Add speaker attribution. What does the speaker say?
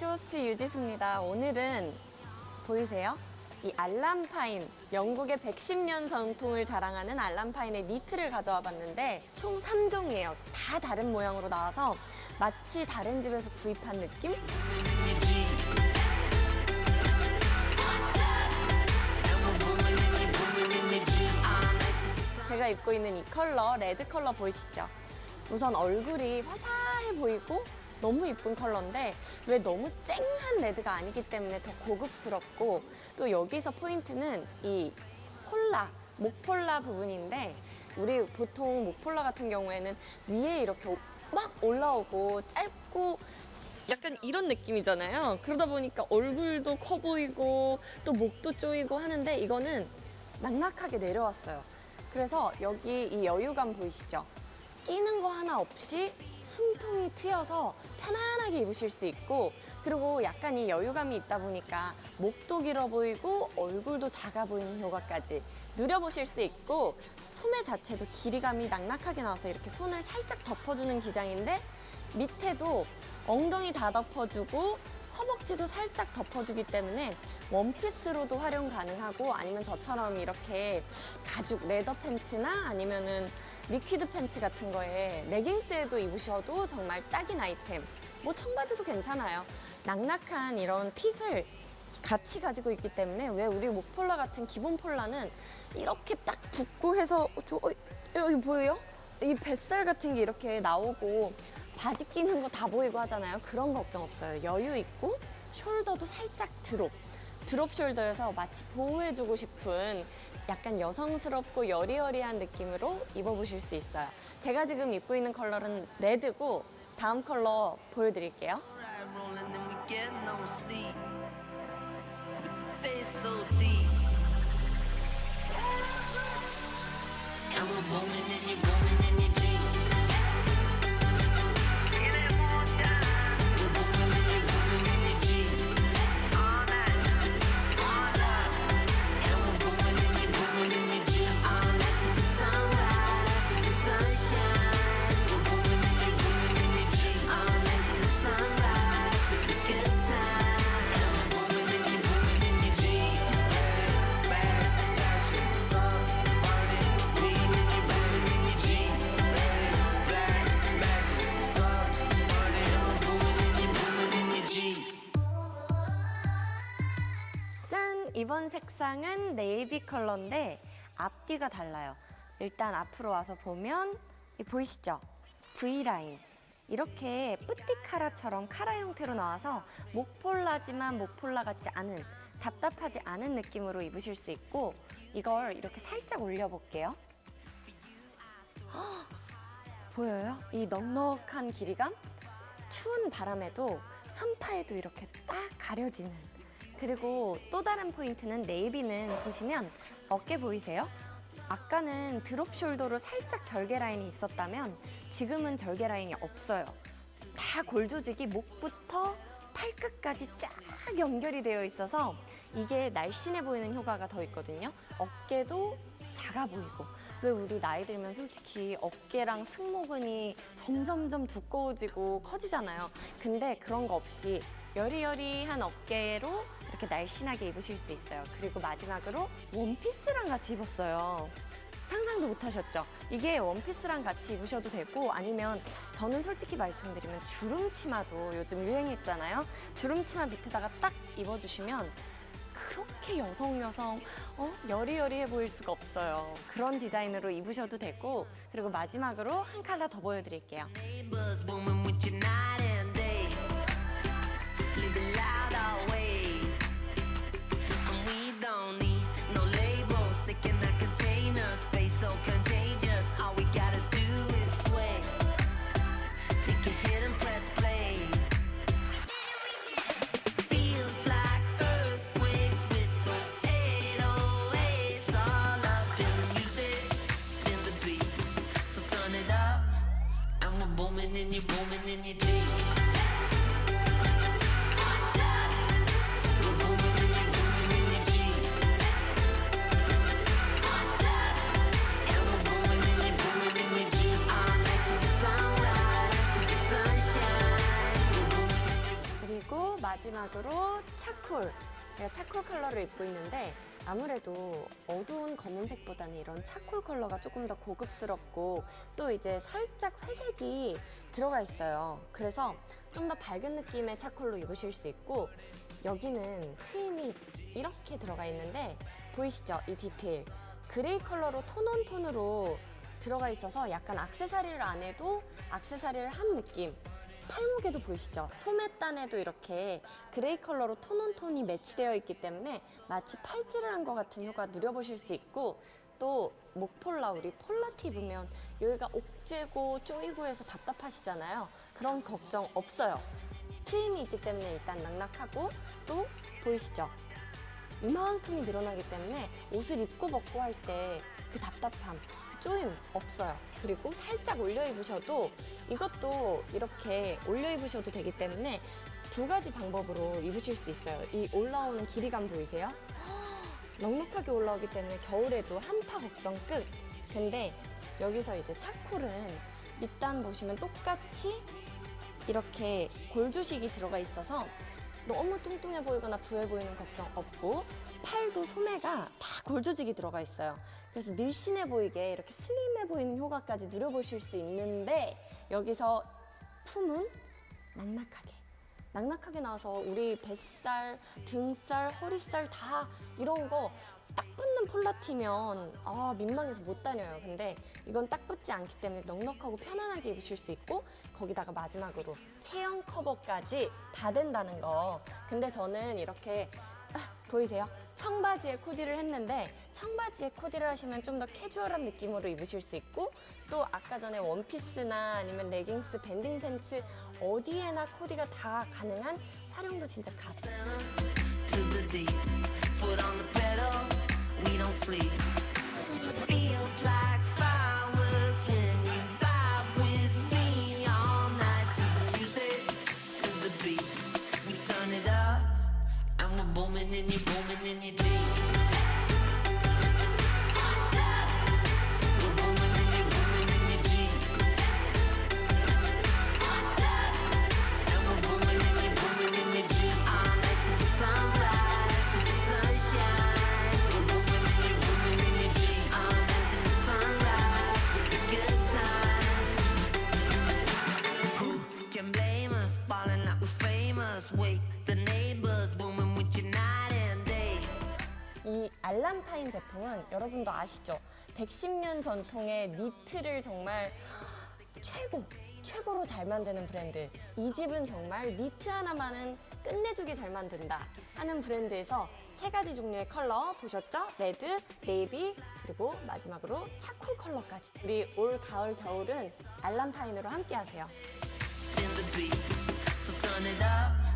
Speaker 1: 쇼호스트 유지수입니다. 오늘은 보이세요? 이 알람파인, 영국의 110년 전통을 자랑하는 알람파인의 니트를 가져와 봤는데 총 3종이에요. 다 다른 모양으로 나와서 마치 다른 집에서 구입한 느낌? 제가 입고 있는 이 컬러, 레드 컬러 보이시죠? 우선 얼굴이 화사해 보이고 너무 이쁜 컬러인데 왜 너무 쨍한 레드가 아니기 때문에 더 고급스럽고 또 여기서 포인트는 이 폴라, 목폴라 부분인데 우리 보통 목폴라 같은 경우에는 위에 이렇게 오- 막 올라오고 짧고 약간 이런 느낌이잖아요. 그러다 보니까 얼굴도 커 보이고 또 목도 조이고 하는데 이거는 낙낙하게 내려왔어요. 그래서 여기 이 여유감 보이시죠? 끼는 거 하나 없이 숨통이 트여서 편안하게 입으실 수 있고 그리고 약간 이 여유감이 있다 보니까 목도 길어 보이고 얼굴도 작아 보이는 효과까지 누려보실 수 있고 소매 자체도 길이감이 낙낙하게 나와서 이렇게 손을 살짝 덮어주는 기장인데 밑에도 엉덩이 다 덮어주고 허벅지도 살짝 덮어주기 때문에 원피스로도 활용 가능하고 아니면 저처럼 이렇게 가죽 레더 팬츠나 아니면은 리퀴드 팬츠 같은 거에 레깅스에도 입으셔도 정말 딱인 아이템. 뭐 청바지도 괜찮아요. 낙낙한 이런 핏을 같이 가지고 있기 때문에 왜 우리 목폴라 같은 기본 폴라는 이렇게 딱 붙고 해서 어, 저, 어, 여기 보여요? 이 뱃살 같은 게 이렇게 나오고 바지 끼는 거 다 보이고 하잖아요. 그런 걱정 없어요. 여유 있고 숄더도 살짝 드롭. 드롭 숄더여서 마치 보호해주고 싶은 약간 여성스럽고 여리여리한 느낌으로 입어보실 수 있어요. 제가 지금 입고 있는 컬러는 레드고 다음 컬러 보여드릴게요. 색상은 네이비 컬러인데 앞뒤가 달라요. 일단 앞으로 와서 보면 이 보이시죠? V라인. 이렇게 뿌띠카라처럼 카라 형태로 나와서 목폴라지만 목폴라 같지 않은 답답하지 않은 느낌으로 입으실 수 있고 이걸 이렇게 살짝 올려볼게요. 헉! 보여요? 이 넉넉한 길이감? 추운 바람에도 한파에도 이렇게 딱 가려지는 그리고 또 다른 포인트는 네이비는 보시면 어깨 보이세요? 아까는 드롭 숄더로 살짝 절개 라인이 있었다면 지금은 절개 라인이 없어요. 다 골 조직이 목부터 팔끝까지 쫙 연결이 되어 있어서 이게 날씬해 보이는 효과가 더 있거든요. 어깨도 작아 보이고. 왜 우리 나이 들면 솔직히 어깨랑 승모근이 점점점 두꺼워지고 커지잖아요. 근데 그런 거 없이 여리여리한 어깨로 이렇게 날씬하게 입으실 수 있어요. 그리고 마지막으로 원피스랑 같이 입었어요. 상상도 못 하셨죠? 이게 원피스랑 같이 입으셔도 되고 아니면 저는 솔직히 말씀드리면 주름 치마도 요즘 유행했잖아요. 주름 치마 밑에다가 딱 입어주시면 그렇게 여성 여성 어? 여리여리해 보일 수가 없어요. 그런 디자인으로 입으셔도 되고 그리고 마지막으로 한 컬러 더 보여드릴게요. 마지막으로 차콜. 제가 차콜 컬러를 입고 있는데 아무래도 어두운 검은색보다는 이런 차콜 컬러가 조금 더 고급스럽고 또 이제 살짝 회색이 들어가 있어요. 그래서 좀 더 밝은 느낌의 차콜로 입으실 수 있고 여기는 트임이 이렇게 들어가 있는데 보이시죠? 이 디테일. 그레이 컬러로 톤온 톤으로 들어가 있어서 약간 악세사리를 안 해도 악세사리를 한 느낌. 팔목에도 보이시죠? 소매단에도 이렇게 그레이 컬러로 톤 온 톤이 매치되어 있기 때문에 마치 팔찌를 한 것 같은 효과 누려보실 수 있고 또 목폴라 우리 폴라티 입으면 여기가 옥죄고 쪼이고 해서 답답하시잖아요. 그런 걱정 없어요. 트임이 있기 때문에 일단 낙낙하고 또 보이시죠? 이만큼이 늘어나기 때문에 옷을 입고 벗고 할 때 그 답답함, 그 쪼임 없어요. 그리고 살짝 올려 입으셔도 이것도 이렇게 올려 입으셔도 되기 때문에 두 가지 방법으로 입으실 수 있어요. 이 올라오는 길이감 보이세요? 넉넉하게 올라오기 때문에 겨울에도 한파 걱정 끝. 근데 여기서 이제 차콜은 밑단 보시면 똑같이 이렇게 골조식이 들어가 있어서 너무 뚱뚱해 보이거나 부해 보이는 걱정 없고 팔도 소매가 다 골조직이 들어가 있어요. 그래서 늘씬해 보이게 이렇게 슬림해 보이는 효과까지 누려보실 수 있는데 여기서 품은 낙낙하게 낙낙하게 나와서 우리 뱃살, 등살, 허리살 다 이런 거 딱 붙는 폴라티면 아 민망해서 못 다녀요. 근데 이건 딱 붙지 않기 때문에 넉넉하고 편안하게 입으실 수 있고 거기다가 마지막으로 체형 커버까지 다 된다는 거. 근데 저는 이렇게 아, 보이세요? 청바지에 코디를 했는데 청바지에 코디를 하시면 좀 더 캐주얼한 느낌으로 입으실 수 있고 또 아까 전에 원피스나 아니면 레깅스, 밴딩 팬츠 어디에나 코디가 다 가능한 활용도 진짜 가능. 이 알란파인 제품은 여러분도 아시죠? 110년 전통의 니트를 정말 최고, 최고로 잘 만드는 브랜드. 이 집은 정말 니트 하나만은 끝내주게 잘 만든다 하는 브랜드에서 세 가지 종류의 컬러 보셨죠? 레드, 네이비, 그리고 마지막으로 차콜 컬러까지. 우리 올, 가을, 겨울은 알란파인으로 함께 하세요.
Speaker 2: turn it up.